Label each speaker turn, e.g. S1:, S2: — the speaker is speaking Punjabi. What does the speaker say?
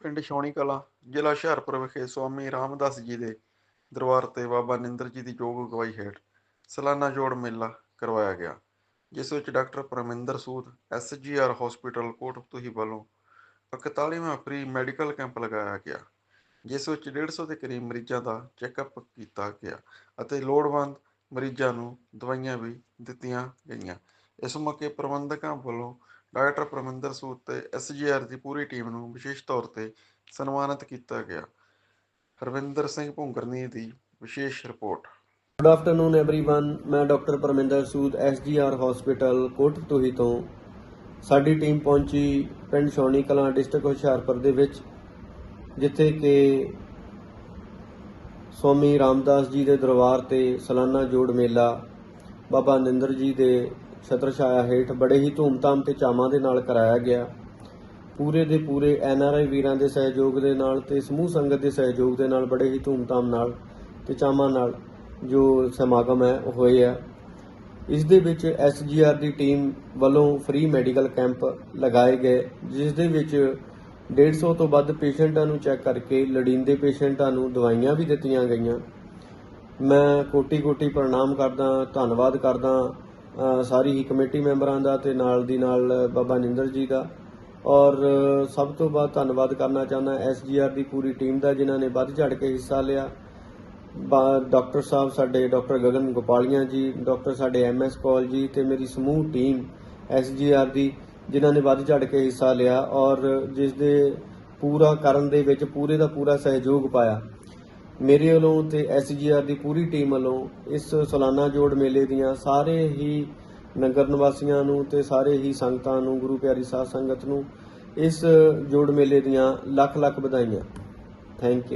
S1: ਪਿੰਡ ਸ਼ੌਣੀ ਕਲਾਂ, ਜ਼ਿਲ੍ਹਾ ਹੁਸ਼ਿਆਰਪੁਰ ਵਿਖੇ ਸਵਾਮੀ ਰਾਮਦਾਸ ਜੀ ਦੇ ਦਰਬਾਰ ਤੇ ਬਾਬਾ ਨਿੰਦਰ ਜੀ ਦੀ ਯੋਗ ਅਗਵਾਈ ਹੇਠ ਸਾਲਾਨਾ ਜੋੜ ਮੇਲਾ ਕਰਵਾਇਆ ਗਿਆ, ਜਿਸ ਵਿੱਚ doctor Parminder Sood SGR hospital Kotfatuhi ਵੱਲੋਂ 41ਵਾਂ ਫ੍ਰੀ ਮੈਡੀਕਲ ਕੈਂਪ ਲਗਾਇਆ ਗਿਆ, ਜਿਸ ਵਿੱਚ 150 ਦੇ ਕਰੀਬ ਮਰੀਜ਼ਾਂ ਦਾ ਚੈੱਕਅਪ ਕੀਤਾ ਗਿਆ ਅਤੇ ਲੋੜਵੰਦ ਮਰੀਜ਼ਾਂ ਨੂੰ ਦਵਾਈਆਂ ਵੀ ਦਿੱਤੀਆਂ ਗਈਆਂ। ਇਸ ਮੌਕੇ ਪ੍ਰਬੰਧਕਾਂ ਵੱਲੋਂ ਡਾਕਟਰ ਪਰਮਿੰਦਰ ਸੂਦ ਤੇ ਐਸਜੀਆਰ ਦੀ ਪੂਰੀ ਟੀਮ ਨੂੰ ਵਿਸ਼ੇਸ਼ ਤੌਰ ਤੇ ਸਨਮਾਨਿਤ ਕੀਤਾ ਗਿਆ ਹਰਵਿੰਦਰ ਸਿੰਘ ਭੁੰਗਰਨੀ ਦੀ ਵਿਸ਼ੇਸ਼ ਰਿਪੋਰਟ
S2: ਗੁੱਡ ਆਫਟਰਨੂਨ एवरीवन ਮੈਂ doctor Parminder Sood SGR hospital ਕੋਟਪਤੂਹੀ ਤੋਂ ਸਾਡੀ ਟੀਮ ਪਹੁੰਚੀ ਪਿੰਡ ਸ਼ੌਣੀ ਕਲਾਂ ਡਿਸਟ੍ਰਿਕਟ ਹੁਸ਼ਿਆਰਪੁਰ ਦੇ ਵਿੱਚ ਜਿੱਥੇ ਕਿ ਸਵਾਮੀ ਰਾਮਦਾਸ ਜੀ ਦੇ ਦਰਬਾਰ ਤੇ ਸਾਲਾਨਾ ਜੋੜ ਮੇਲਾ ਬਾਬਾ ਨਿੰਦਰ ਜੀ ਦੇ ਛਤਰ ਛਾਇਆ ਹੇਠ ਬੜੇ ਹੀ ਧੂਮਧਾਮ ਤੇ ਚਾਵਾਂ ਦੇ ਨਾਲ ਕਰਾਇਆ ਗਿਆ। ਪੂਰੇ ਦੇ ਪੂਰੇ ਐਨਆਰਆਈ ਵੀਰਾਂ ਦੇ ਸਹਿਯੋਗ ਦੇ ਨਾਲ ਤੇ ਸਮੂਹ ਸੰਗਤ ਦੇ ਸਹਿਯੋਗ ਦੇ ਨਾਲ ਬੜੇ ਹੀ ਧੂਮਧਾਮ ਨਾਲ ਤੇ ਚਾਵਾਂ ਨਾਲ ਜੋ ਸਮਾਗਮ ਹੈ, ਉਹ ਹੋਏ ਆ। ਇਸ ਦੇ ਵਿੱਚ ਐਸਜੀਆਰ ਦੀ ਟੀਮ ਵੱਲੋਂ ਫ੍ਰੀ ਮੈਡੀਕਲ ਕੈਂਪ ਲਗਾਏ ਗਏ, ਜਿਸ ਦੇ ਵਿੱਚ 150 ਤੋਂ ਵੱਧ ਪੇਸ਼ੈਂਟਾਂ ਨੂੰ ਚੈੱਕ ਕਰਕੇ ਲੜੀਂਦੇ ਪੇਸ਼ੈਂਟਾਂ ਨੂੰ ਦਵਾਈਆਂ ਵੀ ਦਿੱਤੀਆਂ ਗਈਆਂ। ਮੈਂ ਕੋਟੀ-ਕੋਟੀ ਪ੍ਰਣਾਮ ਕਰਦਾ, ਧੰਨਵਾਦ ਕਰਦਾ ਸਾਰੀ ਹੀ ਕਮੇਟੀ ਮੈਂਬਰਾਂ ਦਾ ਤੇ ਨਾਲ ਦੀ ਨਾਲ ਬਾਬਾ ਨਿੰਦਰ ਜੀ ਦਾ। ਔਰ ਸਭ ਤੋਂ ਵੱਧ ਧੰਨਵਾਦ ਕਰਨਾ ਚਾਹੁੰਦਾ ਐਸਜੀਆਰ ਦੀ ਪੂਰੀ ਟੀਮ ਦਾ, ਜਿਨ੍ਹਾਂ ਨੇ ਵੱਧ ਝੜ ਕੇ ਹਿੱਸਾ ਲਿਆ। ਬਾ- ਡਾਕਟਰ ਸਾਹਿਬ ਸਾਡੇ, ਡਾਕਟਰ ਗਗਨ ਗੋਪਾਲੀਆਂ ਜੀ, ਡਾਕਟਰ ਸਾਡੇ ਐਮਐਸ ਕੌਲ ਜੀ ਤੇ ਮੇਰੀ ਸਮੂਹ ਟੀਮ ਐਸਜੀਆਰ ਦੀ, ਜਿਨ੍ਹਾਂ ਨੇ ਵੱਧ ਝੜ ਕੇ ਹਿੱਸਾ ਲਿਆ ਔਰ ਜਿਸ ਦੇ ਪੂਰਾ ਕਰਨ ਦੇ ਵਿੱਚ ਪੂਰੇ ਦਾ ਪੂਰਾ ਸਹਿਯੋਗ ਪਾਇਆ। ਮੇਰੇ ਵੱਲੋਂ ਤੇ ਐਸਜੀਆਰ ਦੀ ਪੂਰੀ ਟੀਮ ਵੱਲੋਂ ਇਸ ਸਾਲਾਨਾ ਜੋੜ ਮੇਲੇ ਦੀਆਂ ਸਾਰੇ ਹੀ ਨਗਰ ਨਿਵਾਸੀਆਂ ਨੂੰ ਤੇ ਸਾਰੇ ਹੀ ਸੰਗਤਾਂ ਨੂੰ, ਗੁਰੂ ਪਿਆਰੀ ਸਾਧ ਸੰਗਤ ਨੂੰ ਇਸ ਜੋੜ ਮੇਲੇ ਦੀਆਂ ਲੱਖ ਲੱਖ ਵਧਾਈਆਂ। Thank you